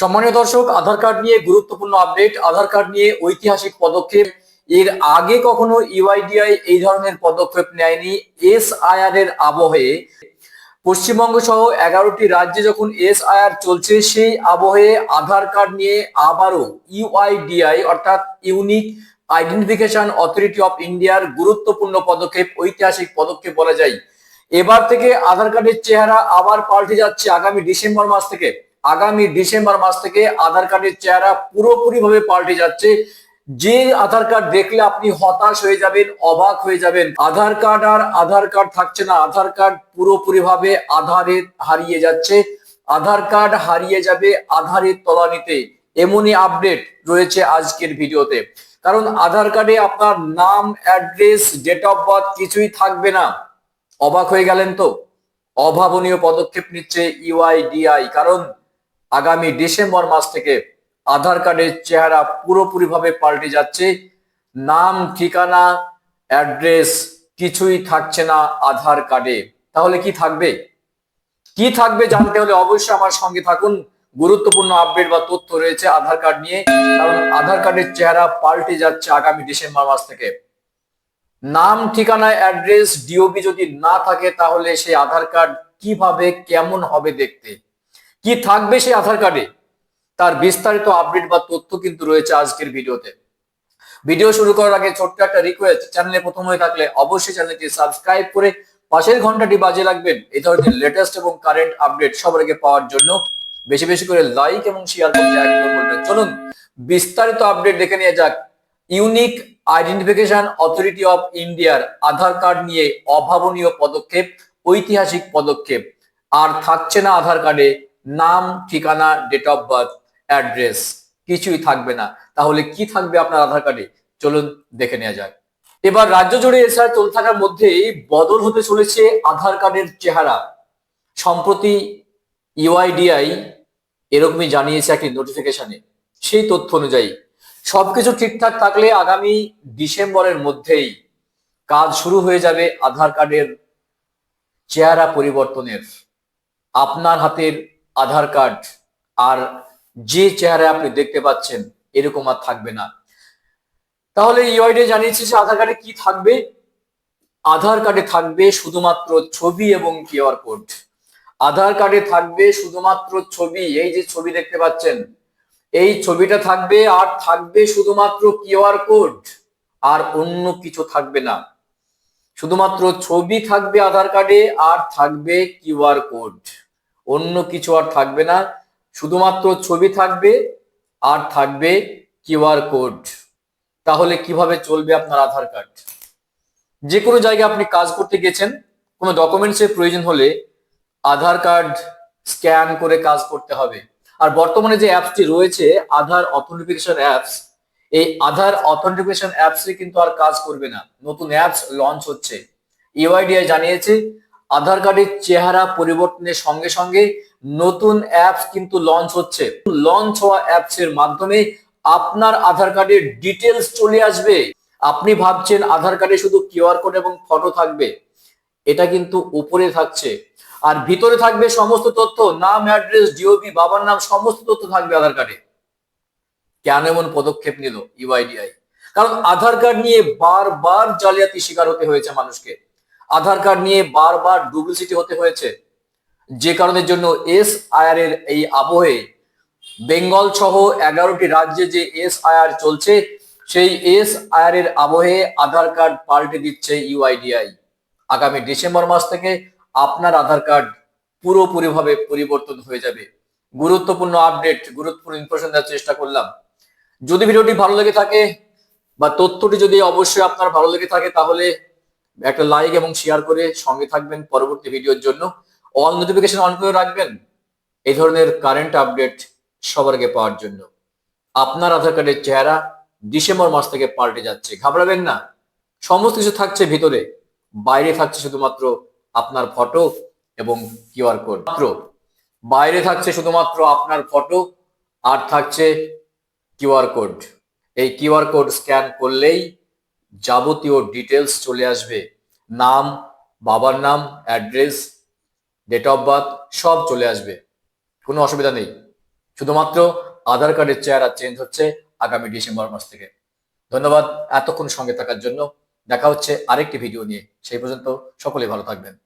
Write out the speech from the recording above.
সম্মানীয় দর্শক, আধার কার্ড নিয়ে গুরুত্বপূর্ণ আপডেট। আধার কার্ড নিয়ে ঐতিহাসিক পদক্ষেপ। এর আগে কখনো ইউআইডিআই এই ধরনের পদক্ষেপ নেয়নি। এসআইআর এর আবহে পশ্চিমবঙ্গ সহ এগারোটি রাজ্যে যখন এসআইআর চলছে, সেই আবহে আধার কার্ড নিয়ে আবারও ইউআইডিআই অর্থাৎ ইউনিক আইডেন্টিফিকেশন অথরিটি অফ ইন্ডিয়ার গুরুত্বপূর্ণ পদক্ষেপ, ঐতিহাসিক পদক্ষেপ বলা যায়। এবার থেকে আধার কার্ডের চেহারা আবার পাল্টে যাচ্ছে আগামী ডিসেম্বর মাস থেকে। আগামী ডিসেম্বর মাস থেকে আধার কার্ডের চেহারা পুরোপুরি ভাবে পাল্টে যাচ্ছে। যে আধার কার্ড দেখলে আপনি হতাশ হয়ে যাবেন, অবাক হয়ে যাবেন। আধার কার্ড আর আধার কার্ড থাকছে না। আধার কার্ড পুরোপুরি ভাবে আধারে হারিয়ে যাচ্ছে। আধার কার্ড হারিয়ে যাবে আধারের তলানিতে। এমনই আপডেট রয়েছে আজকের ভিডিওতে। কারণ আধার কার্ডে আপনার নাম, অ্যাড্রেস, ডেট অফ বার্থ কিছুই থাকবে না। অবাক হয়ে গেলেন তো? অভাবনীয় পদক্ষেপ নিচ্ছে ইউআইডিআই। কারণ আগামী ডিসেম্বর মাস থেকে আধার কার্ডের চেহারা পুরোপুরিভাবে পাল্টে যাচ্ছে। নাম, ঠিকানা, অ্যাড্রেস কিছুই থাকছে না আধার কার্ডে। তাহলে কি থাকবে? কি থাকবে জানতে হলে অবশ্যই আমার সঙ্গে থাকুন। গুরুত্বপূর্ণ আপডেট বা তথ্য রয়েছে আধার কার্ড নিয়ে। কারণ আধার কার্ডের চেহারা পাল্টে যাচ্ছে আগামী ডিসেম্বর মাস থেকে। নাম, ঠিকানা, অ্যাড্রেস ডিওবি যদি না থাকে তাহলে সেই আধার কার্ড কীভাবে, কেমন হবে দেখতে? কি থাকবে সেই আধার কার্ডে? তার বিস্তারিত আপডেট বা তথ্য কিন্তু রয়েছে আজকের ভিডিওতে। ভিডিও শুরু করার আগে ছোট্ট একটা রিকোয়েস্ট চ্যানেলে প্রথম হয়ে থাকলে অবশ্যই চ্যানেলটি সাবস্ক্রাইব করে পাশের ঘন্টাটি বাজে রাখবেন। এই ধরনের লেটেস্ট এবং কারেন্ট আপডেট সবার আগে পাওয়ার জন্য বেশি বেশি করে লাইক এবং শেয়ার করতে একদম বলবেন। চলুন, বিস্তারিত আপডেট দেখে নিয়ে যাক। ইউনিক আইডেন্টিফিকেশন অথরিটি অফ ইন্ডিয়ার আধার কার্ড নিয়ে অভাবনীয় পদক্ষেপ, ঐতিহাসিক পদক্ষেপ। আর থাকছে না আধার কার্ডে নাম, ঠিকানা ডেট অফ বার্থ অ্যাড্রেস কিছুই থাকবে না। তাহলে কি থাকবে আপনার আধার কার্ডে চলুন দেখে নেওয়া যাক। এবার রাজ্য জুড়ে এসআই চলতে থাকার মধ্যেই বদল হতে চলেছে আধার কার্ডের চেহারা। সম্প্রতি ইউআইডিআই এরকমই জানিয়েছে একটি নোটিফিকেশনে সেই তথ্য অনুযায়ী, সবকিছু ঠিকঠাক থাকলে আগামী ডিসেম্বরের মধ্যেই কাজ শুরু হয়ে যাবে আধার কার্ডের চেহারা পরিবর্তনের। আপনার হাতের আধার কার্ড আর যে চেহারা আপনি দেখতে পাচ্ছেন, এরকম আর থাকবে না। তাহলে ইউআইডি জানিয়েছে যে আধার কার্ডে কি থাকবে? আধার কার্ডে থাকবে শুধুমাত্র ছবি এবং কিউআর কোড। আধার কার্ডে থাকবে শুধুমাত্র ছবি, এই যে ছবি দেখতে পাচ্ছেন, এই ছবিটা থাকবে আর থাকবে শুধুমাত্র কিউআর কোড, আর অন্য কিছু থাকবে না। শুধুমাত্র ছবি থাকবে আধার কার্ডে, আর থাকবে কিউআর কোড। অন্য কিছু আর থাকবে না। শুধুমাত্র ছবি থাকবে আর থাকবে কিউআর কোড। তাহলে কীভাবে চলবে আপনার আধার কার্ড? যে কোনো জায়গায় আপনি কাজ করতে গেছেন, কোনো ডকুমেন্টসের প্রয়োজন হলে আধার কার্ড স্ক্যান করে কাজ করতে হবে। আর বর্তমানে যে অ্যাপসটি রয়েছে, আধার অথেন্টিফিকেশন অ্যাপস এই আধার অথেন্টিফিকেশন অ্যাপসে কিন্তু আর কাজ করবে না। নতুন অ্যাপস লঞ্চ হচ্ছে। ইউআইডিআই জানিয়েছে আধার কার্ডের চেহারা পরিবর্তনের সঙ্গে সঙ্গে নতুন অ্যাপস কিন্তু লঞ্চ হচ্ছে। লঞ্চ হওয়া অ্যাপস এর মাধ্যমে আপনার আধার কার্ডের ডিটেলস চলে আসবে। আপনি ভাবছেন আধার কার্ডে শুধু কিউআর কোড এবং ফটো থাকবে। এটা কিন্তু উপরে থাকছে। আর ভিতরে থাকবে সমস্ত তথ্য, নাম অ্যাড্রেস ডিওবি বাবার নাম, সমস্ত তথ্য থাকবে আধার কার্ডে কেন এমন পদক্ষেপ নিল? ইউআইডিআই কারণ আধার কার্ড নিয়ে বারবার জালিয়াতি শিকার হতে হয়েছে মানুষকে। আধার কার্ড নিয়ে বারবার ডুপ্লিসিটি হতে হয়েছে। যে কারণের জন্য এস আয়ার এর এই আবহে বেঙ্গল সহ এগারোটি রাজ্যে যে এস আয়ার চলছে, সেই এস আয়ার এর আবহে আধার কার্ড পাল্টে দিচ্ছে ইউআইডিআই। আগামী ডিসেম্বর মাস থেকে আপনার আধার কার্ড পুরোপুরিভাবে পরিবর্তন হয়ে যাবে। গুরুত্বপূর্ণ আপডেট, গুরুত্বপূর্ণ ইনফরমেশন দেওয়ার চেষ্টা করলাম। যদি ভিডিওটি ভালো লেগে থাকে বা তথ্যটি যদি অবশ্যই আপনার ভালো লেগে থাকে, তাহলে একটা লাইক এবং শেয়ার করে সঙ্গে থাকবেন পরবর্তী ভিডিওর জন্য। অল নোটিফিকেশন অন করে রাখবেন। এই ধরনের কারেন্ট আপডেট সবার আগে পাওয়ার জন্য। আপনার আধার কার্ডের চেহারা ডিসেম্বর মাস থেকে পাল্টে যাচ্ছে। ঘাবড়াবেন না। সমস্ত কিছু থাকছে ভিতরে। বাইরে থাকছে শুধুমাত্র আপনার ফটো এবং কিউআর কোড মাত্র। বাইরে থাকছে শুধুমাত্র আপনার ফটো আর থাকছে কিউআর কোড এই কিউআর কোড স্ক্যান করলেই যাবতীয় ডিটেলস চলে আসবে। নাম, বাবার নাম অ্যাড্রেস ডেট অফ বার্থ সব চলে আসবে। কোনো অসুবিধা নেই। শুধুমাত্র আধার কার্ডের চেহারা চেঞ্জ হচ্ছে আগামী ডিসেম্বর মাস থেকে। ধন্যবাদ এতক্ষণ সঙ্গে থাকার জন্য। দেখা হচ্ছে আরেকটি ভিডিও নিয়ে। সেই পর্যন্ত সকলে ভালো থাকবেন।